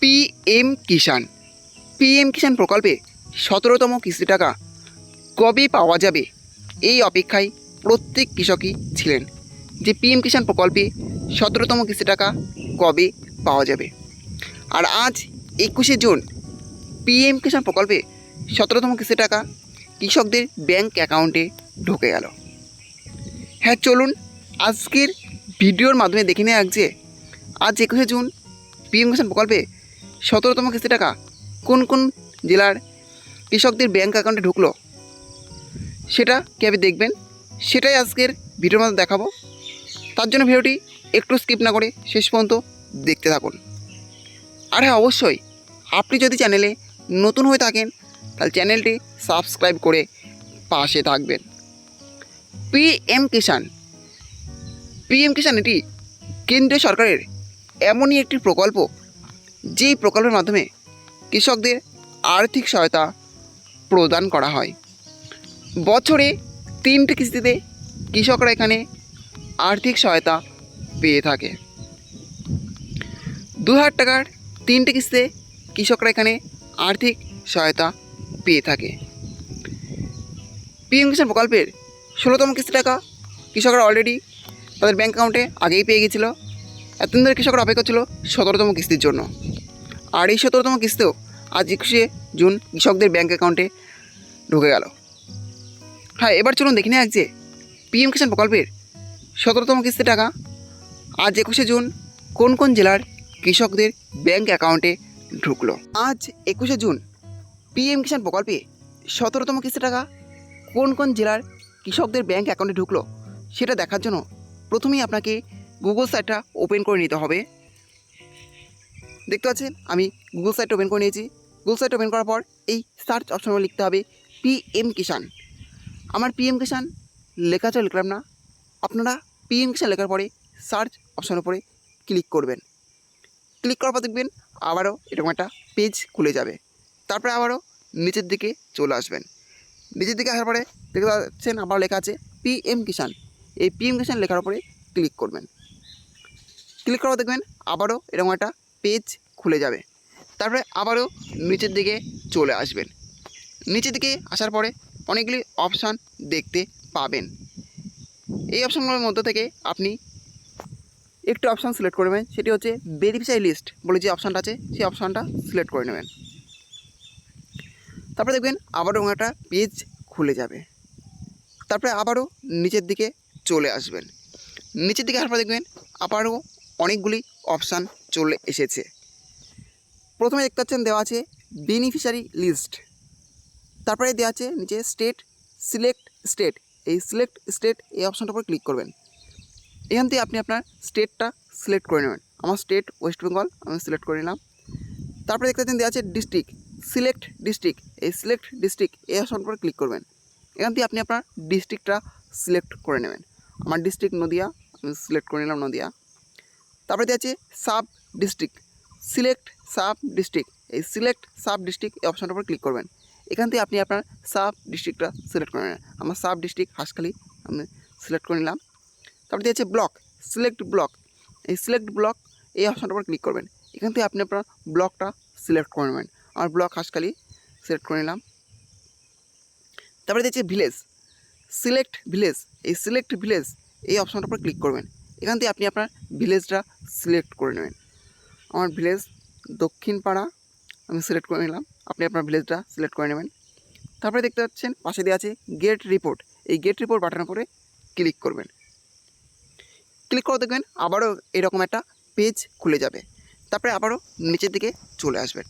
PM Kisan. PM কিষাণ প্রকল্পে সতেরোতম কিস্তি টাকা কবে পাওয়া যাবে? এই অপেক্ষায় প্রত্যেক কৃষকই ছিলেন যে পিএম কিষাণ প্রকল্পে সতেরোতম কিস্তি টাকা কবে পাওয়া যাবে? আর আজ একুশে জুন পিএম কিষাণ প্রকল্পে সতেরোতম কিস্তি টাকা কৃষকদের ব্যাংক অ্যাকাউন্টে ঢুকে গেল। হ্যাঁ চলুন আজকের ভিডিওর মাধ্যমে দেখে নেওয়া যে আজ একুশে জুন পিএম কিষাণ প্রকল্পে সতেরোতম কিস্তি টাকা কোন কোন জেলার কৃষকদের ব্যাঙ্ক অ্যাকাউন্টে ঢুকলো? সেটা কীভাবে দেখবেন? সেটাই আজকের ভিডিওর মধ্যে দেখাবো। তার জন্য ভিডিওটি একটু স্কিপ না করে শেষ পর্যন্ত দেখতে থাকুন। আর হ্যাঁ অবশ্যই আপনি যদি চ্যানেলে নতুন হয়ে থাকেন, তাহলে চ্যানেলটি সাবস্ক্রাইব করে পাশে থাকবেন। P PM Kisan PM Kisan এটি কেন্দ্রীয় সরকারের এমনই একটি প্রকল্প যেই প্রকল্পের মাধ্যমে কৃষকদের আর্থিক সহায়তা প্রদান করা হয়। বছরে তিনটে কিস্তিতে কৃষকরা এখানে আর্থিক সহায়তা পেয়ে থাকে। দু হাজার টাকার তিনটে কিস্তিতে কৃষকরা এখানে আর্থিক সহায়তা পেয়ে থাকে। পিএম কিষাণ প্রকল্পের ষোলোতম কিস্তি টাকা কৃষকরা অলরেডি তাদের ব্যাঙ্ক অ্যাকাউন্টে আগেই পেয়ে গেছিল। এতদিন ধরে কৃষকরা অপেক্ষা ছিল সতেরোতম কিস্তির জন্য। আর এই সতেরোতম কিস্তিও আজ একুশে জুন কৃষকদের ব্যাঙ্ক অ্যাকাউন্টে ঢুকে গেল। হ্যাঁ এবার চলুন দেখে নেওয়া যে পিএম কিষাণ প্রকল্পের সতেরোতম কিস্তি টাকা আজ একুশে জুন কোন কোন জেলার কৃষকদের ব্যাঙ্ক অ্যাকাউন্টে ঢুকলো? আজ একুশে জুন পিএম কিষাণ প্রকল্পে সতেরোতম কিস্তি টাকা কোন কোন জেলার কৃষকদের ব্যাঙ্ক অ্যাকাউন্টে ঢুকলো সেটা দেখার জন্য প্রথমেই আপনাকে গুগল সাইটটা ওপেন করে নিতে হবে। দেখতে পাচ্ছেন? আমি গুগল সাইট ওপেন করে নিয়েছি। গুগল সাইট ওপেন করার পর এই সার্চ অপশনে লিখতে হবে পিএম কিষাণ আমার পিএম কিষাণ লেখা তো লিখলাম না। আপনারা পিএম কিষাণ লেখার পরে সার্চ অপশনের উপরে ক্লিক করবেন। ক্লিক করার পর দেখবেন আবারও এরকম একটা পেজ খুলে যাবে। তারপরে আবারও নিচের দিকে চলে আসবেন। নিচের দিকে আসার পরে দেখতে পাচ্ছেন আবার লেখা আছে পিএম কিষাণ এই পিএম কিষাণ লেখার উপরে ক্লিক করবেন। ক্লিক করার দেখবেন আবারও এরকম একটা পেজ খুলে যাবে। তারপরে আবারও নিচের দিকে চলে আসবেন। নিচের দিকে আসার পরে অনেকগুলি অপশান দেখতে পাবেন। এই অপশানগুলোর মধ্যে থেকে আপনি একটি অপশান সিলেক্ট করে নেবেন। সেটি হচ্ছে বেনিফিশিয়ারি লিস্ট বলে যে অপশানটা আছে, সেই অপশানটা সিলেক্ট করে নেবেন। তারপরে দেখবেন আবারও একটা পেজ খুলে যাবে। তারপরে আবারও নিচের দিকে চলে আসবেন। নিচের দিকে আসার পর দেখবেন আবারও অনেকগুলি অপশান চলে এসেছে। প্রথমে দেখতে পাচ্ছেন দেওয়া আছে বেনিফিশিয়ারি লিস্ট তারপরে দেওয়া আছে নিচে স্টেট সিলেক্ট স্টেট এই সিলেক্ট স্টেট এই অপশানটার উপর ক্লিক করবেন। এখান থেকে আপনি আপনার স্টেটটা সিলেক্ট করে নেবেন। আমার স্টেট ওয়েস্ট বেঙ্গল আমি সিলেক্ট করে নিলাম। তারপরে দেখতে পাচ্ছেন দেওয়া আছে ডিস্ট্রিক্ট সিলেক্ট ডিস্ট্রিক্ট এই সিলেক্ট ডিস্ট্রিক্ট এই অপশান উপর ক্লিক করবেন। এখান থেকে আপনি আপনার ডিস্ট্রিক্টটা সিলেক্ট করে নেবেন। আমার ডিস্ট্রিক্ট নদিয়া, আমি সিলেক্ট করে নিলাম নদিয়া। তারপরে দেওয়া আছে sub district. Select sub district. এই সিলেক্ট সাব ডিস্ট্রিক্ট এই অপশানটার উপর ক্লিক করবেন। এখান থেকে আপনি আপনার সাব ডিস্ট্রিক্টটা সিলেক্ট করে নেবেন। আমার সাব ডিস্ট্রিক্ট হাসখালি, আমি সিলেক্ট করে নিলাম। তারপরে দিয়েছে ব্লক, সিলেক্ট ব্লক। এই সিলেক্ট ব্লক এই অপশানটার উপর ক্লিক করবেন। এখান থেকে আপনি আপনার ব্লকটা সিলেক্ট করে নেবেন। আমার ব্লক হাসখালি, সিলেক্ট করে নিলাম। তারপরে দিয়েছে ভিলেজ, সিলেক্ট ভিলেজ। এই সিলেক্ট ভিলেজ এই অপশানটার উপর ক্লিক করবেন। এখান থেকে আপনি আপনার ভিলেজটা সিলেক্ট করে নেবেন। আমার ভিলেজ দক্ষিণ পাড়া, আমি সিলেক্ট করে নিলাম। আপনি আপনার ভিলেজটা সিলেক্ট করে নেবেন। তারপরে দেখতে পাচ্ছেন, পাশে দেওয়া আছে গেট রিপোর্ট। এই গেট রিপোর্ট বাটনের উপরে ক্লিক করবেন। ক্লিক করে দেখবেন আবারও এরকম একটা পেজ খুলে যাবে। তারপরে আবারও নিচের দিকে চলে আসবেন।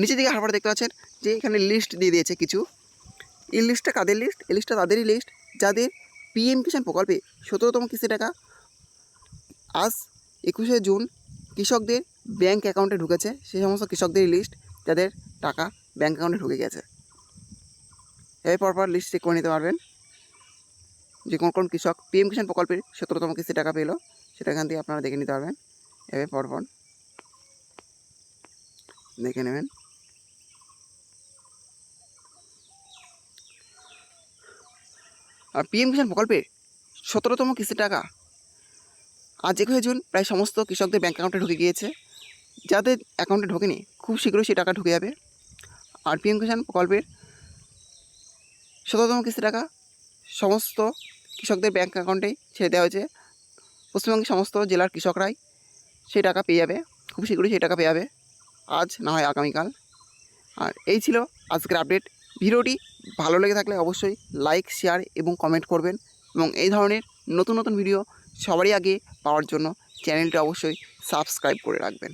নিচের দিকে পরে দেখতে পাচ্ছেন যে এখানে লিস্ট দিয়ে দিয়েছে কিছু। এই লিস্টটা কাদের লিস্ট? এই লিস্টটা তাদেরই লিস্ট। যাদের পিএম কিষাণ প্রকল্পে সতেরোতম কিস্তি টাকা আজ একুশে জুন কৃষকদের ব্যাংক অ্যাকাউন্টে ঢুকেছে। সেই সমস্ত কৃষকদের লিস্ট যাদের টাকা ব্যাংক অ্যাকাউন্টে ঢুকে গেছে। এর পরপর লিস্ট চেক করে নিতে পারবেন। যে কোন কোন কৃষক পিএম কিষাণ প্রকল্পের সতেরোতম কিস্তি টাকা পেল, সেটা এখান থেকে আপনারা দেখে নিতে পারবেন। এভাবে পরপর দেখে নেবেন। আর পিএম কিষাণ প্রকল্পে সতেরোতম কিস্তি টাকা আজ একুশে জুন প্রায় সমস্ত কৃষকদের ব্যাঙ্ক অ্যাকাউন্টে ঢুকে গিয়েছে। যাদের অ্যাকাউন্টে ঢোকেনি, খুব শীঘ্রই সেই টাকা ঢুকে যাবে। আর পিএম কিষাণ প্রকল্পের শততম কিস্তি টাকা সমস্ত কৃষকদের ব্যাঙ্ক অ্যাকাউন্টেই ছেড়ে দেওয়া হয়েছে। পশ্চিমবঙ্গের সমস্ত জেলার কৃষকরাই সেই টাকা পেয়ে যাবে, খুব শীঘ্রই সেই টাকা পেয়ে যাবে। আজ না হয় আগামীকাল। আর এই ছিল আজকের আপডেট ভিডিওটি ভালো লেগে থাকলে অবশ্যই লাইক শেয়ার এবং কমেন্ট করবেন। এবং এই ধরনের নতুন নতুন ভিডিও সবারই আগে পাওয়ার জন্য চ্যানেলটা অবশ্যই সাবস্ক্রাইব করে রাখবেন।